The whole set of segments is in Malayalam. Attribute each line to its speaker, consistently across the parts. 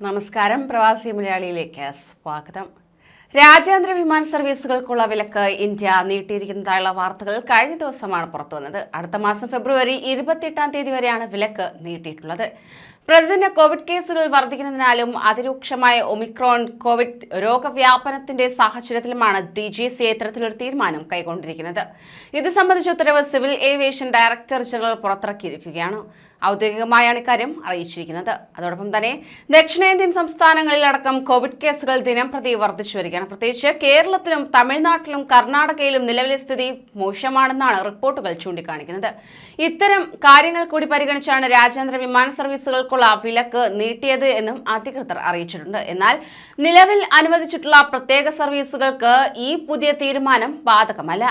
Speaker 1: നമസ്കാരം. പ്രവാസി മലയാളിയിലേക്ക് സ്വാഗതം. രാജ്യാന്തര വിമാന സർവീസുകൾക്കുള്ള വിലക്ക് ഇന്ത്യ നീട്ടിയിരിക്കുന്നതായുള്ള വാർത്തകൾ കഴിഞ്ഞ ദിവസമാണ് പുറത്തുവന്നത് അടുത്ത മാസം ഫെബ്രുവരി ഇരുപത്തിയെട്ടാം തീയതി വരെയാണ് വിലക്ക് നീട്ടിയിട്ടുള്ളത്. പ്രതിദിന കോവിഡ് കേസുകൾ വർദ്ധിക്കുന്നതിനാലും അതിരൂക്ഷമായ ഒമിക്രോൺ കോവിഡ് രോഗവ്യാപനത്തിന്റെ സാഹചര്യത്തിലുമാണ് ഡി ജി സി ഇത്തരത്തിലൊരു തീരുമാനം കൈക്കൊണ്ടിരിക്കുന്നത്. ഇത് സംബന്ധിച്ച ഉത്തരവ് സിവിൽ ഏവിയേഷൻ ഡയറക്ടർ ജനറൽ പുറത്തിറക്കിയിരിക്കുകയാണ്. ഔദ്യോഗികമായാണ് ഇക്കാര്യം അറിയിച്ചിരിക്കുന്നത്. അതോടൊപ്പം തന്നെ ദക്ഷിണേന്ത്യൻ സംസ്ഥാനങ്ങളിലടക്കം കോവിഡ് കേസുകൾ ദിനം പ്രതി വർദ്ധിച്ചു വരികയാണ്. പ്രത്യേകിച്ച് കേരളത്തിലും തമിഴ്നാട്ടിലും കർണാടകയിലും നിലവിലെ സ്ഥിതി മോശമാണെന്നാണ് റിപ്പോർട്ടുകൾ ചൂണ്ടിക്കാണിക്കുന്നത്. ഇത്തരം കാര്യങ്ങൾ കൂടി പരിഗണിച്ചാണ് രാജ്യാന്തര വിമാന സർവീസുകൾക്കുള്ള വിലക്ക് നീട്ടിയത് എന്നും അധികൃതർ അറിയിച്ചിട്ടുണ്ട്. എന്നാൽ നിലവിൽ അനുവദിച്ചിട്ടുള്ള പ്രത്യേക സർവീസുകൾക്ക് ഈ പുതിയ തീരുമാനം ബാധകമല്ല.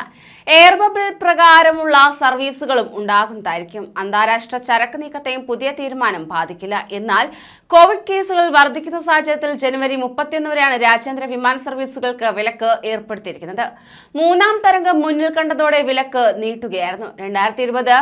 Speaker 1: എയർ ബബിൾ പ്രകാരമുള്ള സർവീസുകളും ഉണ്ടാകുന്നതായിരിക്കും. അന്താരാഷ്ട്ര ചരക്ക് നീക്കത്തെയും പുതിയ തീരുമാനം ബാധിക്കില്ല. എന്നാൽ കോവിഡ് കേസുകൾ വർദ്ധിക്കുന്ന സാഹചര്യത്തിൽ ജനുവരി മുപ്പത്തിയൊന്ന് വരെയാണ് രാജ്യാന്തര വിമാന സർവീസുകൾക്ക് വിലക്ക് ഏർപ്പെടുത്തിയിരിക്കുന്നത്. മൂന്നാം തരംഗം മുന്നിൽ കണ്ടതോടെ വിലക്ക് നീട്ടുകയായിരുന്നു. രണ്ടായിരത്തി ഇരുപത്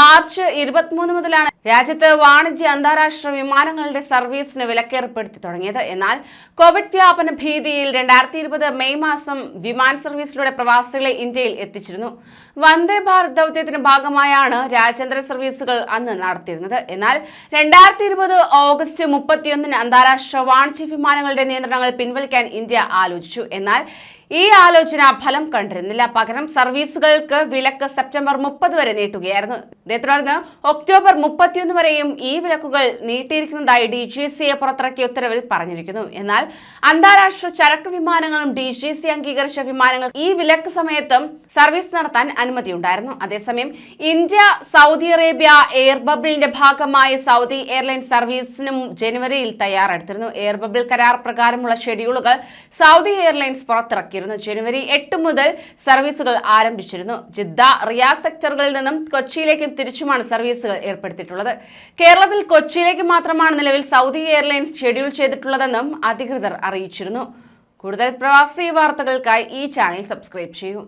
Speaker 1: മാർച്ച് ഇരുപത്തിമൂന്ന് മുതലാണ് രാജ്യത്ത് വാണിജ്യ അന്താരാഷ്ട്ര വിമാനങ്ങളുടെ സർവീസിന് വിലക്കേർപ്പെടുത്തി തുടങ്ങിയത്. എന്നാൽ കോവിഡ് വ്യാപന ഭീതിയിൽ രണ്ടായിരത്തി ഇരുപത് മെയ് മാസം വിമാന സർവീസിലൂടെ പ്രവാസികളെ ഇന്ത്യയിൽ എത്തിച്ചിരുന്നു. വന്ദേ ഭാരത് ദൗത്യത്തിന്റെ ഭാഗമായാണ് രാജ്യാന്തര സർവീസുകൾ അന്ന് നടത്തിയിരുന്നത്. എന്നാൽ രണ്ടായിരത്തി ഇരുപത് ഓഗസ്റ്റ് മുപ്പത്തിയൊന്നിന് അന്താരാഷ്ട്ര വാണിജ്യ വിമാനങ്ങളുടെ നിയന്ത്രണങ്ങൾ പിൻവലിക്കാൻ ഇന്ത്യ ആലോചിച്ചു. എന്നാൽ ഈ ആലോചന ഫലം കണ്ടിരുന്നില്ല. പകരം സർവീസുകൾക്ക് വിലക്ക് സെപ്റ്റംബർ മുപ്പത് വരെ നീട്ടുകയായിരുന്നു. ഇതേ തുടർന്ന് ഒക്ടോബർ മുപ്പത്തിയൊന്ന് വരെയും ഈ വിലക്കുകൾ നീട്ടിയിരിക്കുന്നതായി ഡി ജി സി എ പുറത്തിറക്കിയ ഉത്തരവിൽ പറഞ്ഞിരിക്കുന്നു. എന്നാൽ അന്താരാഷ്ട്ര ചരക്ക് വിമാനങ്ങളും ഡി ജി സി അംഗീകരിച്ച വിമാനങ്ങൾ ഈ വിലക്ക് സമയത്തും സർവീസ് നടത്താൻ അനുമതിയുണ്ടായിരുന്നു. അതേസമയം ഇന്ത്യ സൗദി അറേബ്യ എയർ ബബിളിന്റെ ഭാഗമായി സൗദി എയർലൈൻ സർവീസിനും ജനുവരിയിൽ തയ്യാറെടുത്തിരുന്നു. എയർ ബബിൾ കരാർ പ്രകാരമുള്ള ഷെഡ്യൂളുകൾ സൗദി എയർലൈൻസ് പുറത്തിറക്കിയിരുന്നു ജനുവരി എട്ട് മുതൽ സർവീസുകൾ ആരംഭിച്ചിരുന്നു. ജിദ്ദ റിയാസ് സെക്ടറുകളിൽ നിന്നും കൊച്ചിയിലേക്കും തിരിച്ചുമാണ് സർവീസുകൾ ഏർപ്പെടുത്തിയിട്ടുള്ളത്. കേരളത്തിൽ കൊച്ചിയിലേക്ക് മാത്രമാണ് നിലവിൽ സൗദി എയർലൈൻസ് ഷെഡ്യൂൾ ചെയ്തിട്ടുള്ളതെന്നും അധികൃതർ അറിയിച്ചിരുന്നു. കൂടുതൽ പ്രവാസി വാർത്തകൾക്കായി ഈ ചാനൽ സബ്സ്ക്രൈബ് ചെയ്യൂ.